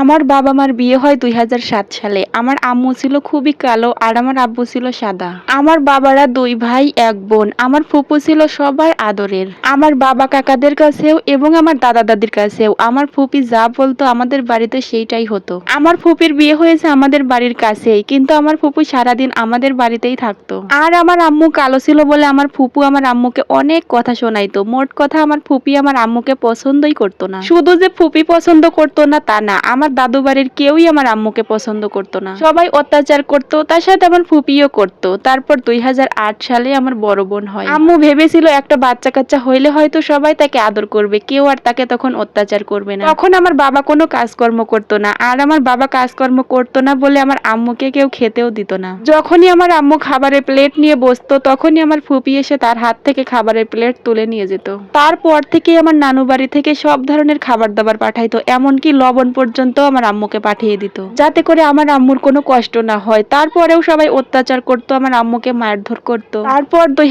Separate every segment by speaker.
Speaker 1: আমার বাবা মার বিয়ে হয় দুই হাজার সাত সালে। আমার আম্মু ছিল খুবই কালো আর আমার আব্বু ছিল সাদা। আমার বাবারা দুই ভাই, এক বোন। আমার ফুপু ছিল সবার আদরের। আমার বাবা কাকাদের কাছেও এবং আমার দাদা দাদির কাছেও। আমার ফুপি যা বলতো আমাদের বাড়িতে সেইটাই হতো। আমার ফুপির বিয়ে হয়েছে আমাদের বাড়ির কাছেই, কিন্তু আমার ফুপু সারাদিন আমাদের বাড়িতেই থাকতো। আর আমার আম্মু কালো ছিল বলে আমার ফুপু আমার আম্মুকে অনেক কথা শোনাইতো। মোট কথা আমার ফুপি আমার আম্মুকে পছন্দই করতো না। শুধু যে ফুপি পছন্দ করতো না, তা না। আমার দাদু বাড়ির কেউই আমার আম্মুকে পছন্দ করতো না। সবাই অত্যাচার করতো, তার সাথে আমার ফুপিও করতো। তারপর দুই সালে আমার বড় বোন হয়। আম্মু ভেবেছিল একটা বাচ্চা কাচ্চা হইলে হয়তো সবাই তাকে আদর করবে, কেউ আর তাকে তখন অত্যাচার করবে না। তখন আমার বাবা কোনো কাজকর্ম করতো না, আর আমার বাবা কাজকর্ম করতো না বলে আমার আম্মুকে কেউ খেতেও দিত না। যখনই আমার আম্মু খাবারের প্লেট নিয়ে বসতো, তখনই আমার ফুপি এসে তার হাত থেকে খাবারের প্লেট তুলে নিয়ে যেত। তারপর থেকে আমার নানু বাড়ি থেকে সব ধরনের খাবার দাবার পাঠাইতো, এমনকি লবণ পর্যন্ত আমার আম্মুকে পাঠিয়ে দিত। যাতে করে আমার আম্মুর কোনো কষ্ট না হয়। তারপরেও সবাই অত্যাচার করতো, আমার আম্মুকে মারধর করতো। তারপর দুই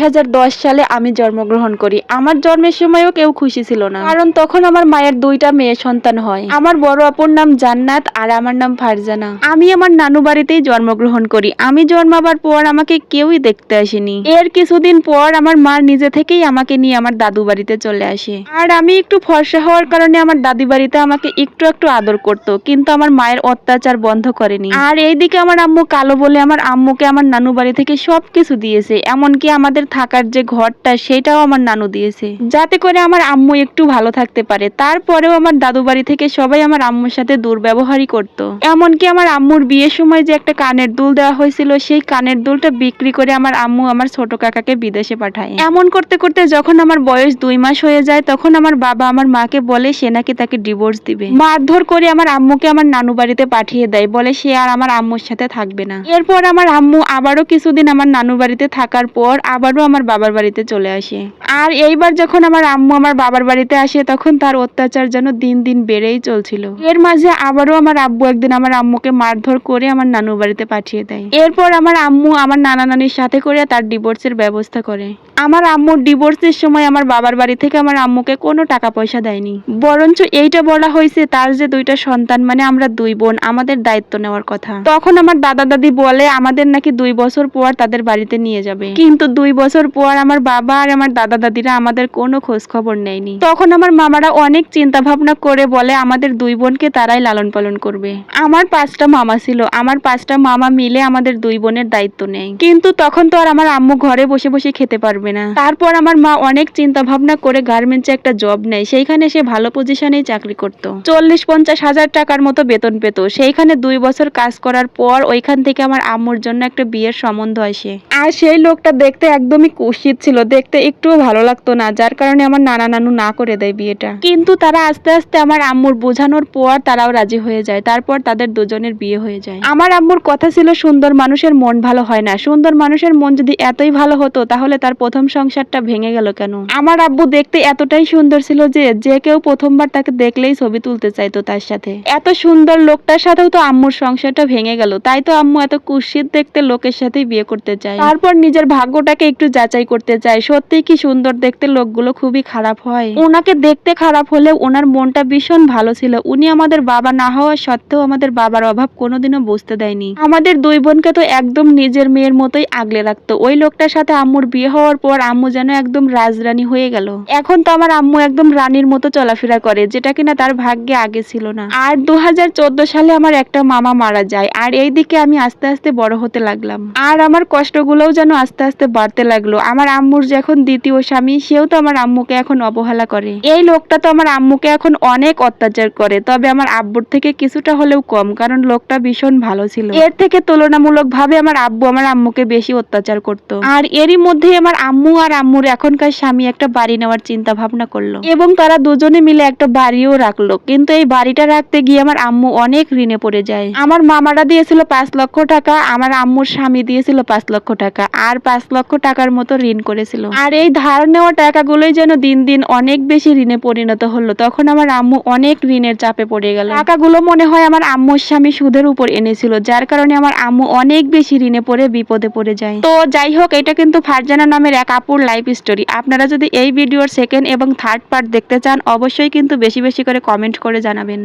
Speaker 1: সালে আমি জন্মগ্রহণ করি। আমার জন্মের সময়ও কেউ খুশি ছিল না। কারণ তখন আমার মায়ের দুইটা মেয়ে সন্তান হয়। আমার বড় আপুর নাম জান্নাত আর আমার নাম ফারজানা। আমি আমার নানু বাড়িতেই জন্মগ্রহণ করি। আমি জন্মাবার পর আমাকে কেউই দেখতে আসেনি। এর কিছুদিন পর আমার মা নিজে থেকেই আমাকে নিয়ে আমার দাদু বাড়িতে চলে আসে। আর আমি একটু ফর্সা হওয়ার কারণে আমার দাদি বাড়িতে আমাকে একটু একটু আদর করতো। কিন্তু আমার মায়ের অত্যাচার বন্ধ করেনি। আর এইদিকে আমার আম্মু কালো বলে আমার আম্মুকে আমার নানু বাড়ি থেকে সবকিছু দিয়েছে। এমনকি আমাদের থাকার যে ঘরটা, সেটাও আমার নানু দিয়েছে। যাতে করে আমার আম্মু একটু ভালো থাকতে পারে। তারপরেও আমার দাদু বাড়ি থেকে সবাই আমার আম্মুর সাথে দুর্ব্যবহারই করতো। এমনকি আমার আম্মুর বিয়ের সময় যে একটা কানের দুল দেওয়া হয়েছিল, সেই কানের দুলটা বিক্রি করে আমার আম্মু আমার ছোট কাকাকে বিদেশে পাঠায়। এমন করতে করতে যখন আমার বয়স দুই মাস হয়ে যায়, তখন আমার বাবা আমার মাকে বলে সে নাকি তাকে ডিভোর্স দিবে। মারধর করে আমার আম্মুকে আমার নানু বাড়িতে পাঠিয়ে দেয়। বলে সে আর আমার আম্মুর সাথে থাকবে না। এরপর আমার আম্মু আবারও কিছুদিন আমার নানু বাড়িতে থাকার পর আবারও আমার বাবার বাড়িতে চলে আসে। আর এইবার যখন আমার আম্মু আমার বাবার বাড়িতে আসে, তখন তার অত্যাচার যেন দিন দিন বেড়েই চলছিল। এর মাঝে আবারও আমার আব্বু একদিন আমার আম্মুকে মারধর করে আমার নানু বাড়িতে পাঠিয়ে দেয়। এরপর আমার আম্মু আমার নানা নানির সাথে করে তার ডিভোর্সের ব্যবস্থা করে। আমার আম্মুর ডিভোর্সের সময় আমার বাবার বাড়ি থেকে আমার আম্মুকে কোনো টাকা পয়সা দেয়নি। বরঞ্চ এইটা বলা হয়েছে, তার যে দুইটা সন্তান মানে আমরা দুই বোন, আমাদের দায়িত্ব নেওয়ার কথা। তখন আমার দাদা দাদি বলে, আমাদের নাকি দুই বছর পর তাদের বাড়িতে নিয়ে যাবে। কিন্তু দুই বছর পর আমার বাবা আর আমার দাদা দাদিরা আমাদের কোনো খোঁজ খবর নেয়নি। তখন আমার মামারা অনেক চিন্তা ভাবনা করে বলে, আমাদের দুই বোনকে তারাই লালন পালন করবে। আমার পাঁচটা মামা ছিল। আমার পাঁচটা মামা মিলে আমাদের দুই বোনের দায়িত্ব নেয়। কিন্তু তখন তো আর আমার আম্মু ঘরে বসে বসে খেতে পারবে না। তারপর আমার মা অনেক চিন্তা ভাবনা করে গার্মেন্টসে একটা জব নেয়। সেইখানে সে ভালো পজিশনেই চাকরি করত। চল্লিশ পঞ্চাশ হাজার টাকার মতো বেতন পেত। সেইখানে দুই বছর কাজ করার পর ওইখান থেকে আমার আম্মুর জন্য একটা বিয়ের সম্বন্ধ আসে। আর সেই লোকটা দেখতে একদমই কুৎসিত ছিল। দেখতে একটুও ভালো লাগতো না, যার কারণে আমার নানা নানু না করে দেয় বিয়েটা। কিন্তু তারা আস্তে আস্তে আমার আম্মুর বোঝানোর পর তারাও রাজি হয়ে যায়। তারপর তাদের দুজনের বিয়ে হয়ে যায়। আমার আম্মুর কথা ছিল, সুন্দর মানুষের মন ভালো হয় না। সুন্দর মানুষের মন যদি এতই ভালো হতো, তাহলে তার প্রথম সংসারটা ভেঙে গেল কেন? আমার আব্বু দেখতে এতটাই সুন্দর ছিল যে যে কেউ প্রথমবার তাকে দেখলেই ছবি তুলতে চাইতো তার সাথে। এত সুন্দর লোকটার সাথেও তো আম্মুর সংসারটা ভেঙে গেল। তাই তো আম্মু এত কুৎসিত দেখতে লোকের সাথে বিয়ে করতে চায়। তারপর নিজের ভাগ্যটাকে একটু যাচাই করতে চায়। সত্যি কি সুন্দর দেখতে লোকগুলো খুবই খারাপ হয়। ওনাকে দেখতে খারাপ হলে ওনার মনটা ভীষণ ভালো ছিল। উনি আমাদের বাবা না হওয়া সত্ত্বেও আমাদের বাবার অভাব কোনোদিনও বুঝতে দেয়নি। আমাদের দুই বোনকে তো একদম নিজের মেয়ের মতোই আগলে রাখতো। ওই লোকটার সাথে আম্মুর বিয়ে হওয়ার পর আম্মু যেন একদম রাজরানী হয়ে গেল। এখন তো আমার আম্মু একদম রানীর মতো চলাফেরা করে, যেটা কিনা তার ভাগ্যে আগে ছিল না। আর দু হাজার চোদ্দ সালে আমার একটা মামা মারা যায়। আর এইদিকে আমি আস্তে আস্তে বড় হতে লাগলাম। আর আমার কষ্টগুলোও যেন আস্তে আস্তে বাড়তে লাগল। আমার আম্মুর যে এখন দ্বিতীয় স্বামী, সেও তো আমার আম্মুকে এখন অবহেলা করে। এই লোকটা তো আমার আম্মুকে এখন অনেক অত্যাচার করে। তবে আমার আব্বুর থেকে কিছুটা হলেও কম, কারণ লোকটা ভীষণ ভালো ছিল। এর থেকে তুলনামূলক ভাবে আমার আব্বু আমার আম্মুকে বেশি অত্যাচার করত। আর এরই মধ্যে আমার আম্মু আর আম্মুর এখনকার স্বামী একটা বাড়ি নেওয়ার চিন্তা ভাবনা করল। এবং তারা দুজনে মিলে একটা বাড়িও রাখল। কিন্তু এই বাড়িটা রাখতে গিয়ে আমার আম্মু অনেক ঋণে পড়ে যায়। আমার মামারা দিয়েছিল পাঁচ লক্ষ টাকা, আমার আম্মুর স্বামী দিয়েছিল পাঁচ লক্ষ টাকা, আর পাঁচ লক্ষ টাকার মতো ঋণ করেছিল। আর এই ধার নেওয়া টাকাগুলোই যেন দিন দিন অনেক বেশি ঋণে পরিণত হলো। তখন আমার আম্মু অনেক ঋণের চাপে পড়ে গেল। টাকাগুলো মনে হয় আমার আম্মুর স্বামী সুদের উপর এনেছিল, যার কারণে আমার আম্মু অনেক বেশি ঋণে পড়ে বিপদে পড়ে যায়। তো যাই হোক, এটা কিন্তু ফারজানা নামের এক আপুর লাইফ স্টোরি আপনারা যদি এই ভিডিওর সেকেন্ড এবং থার্ড পার্ট দেখতে চান, অবশ্যই কিন্তু বেশি বেশি করে কমেন্ট করে জানাবেন।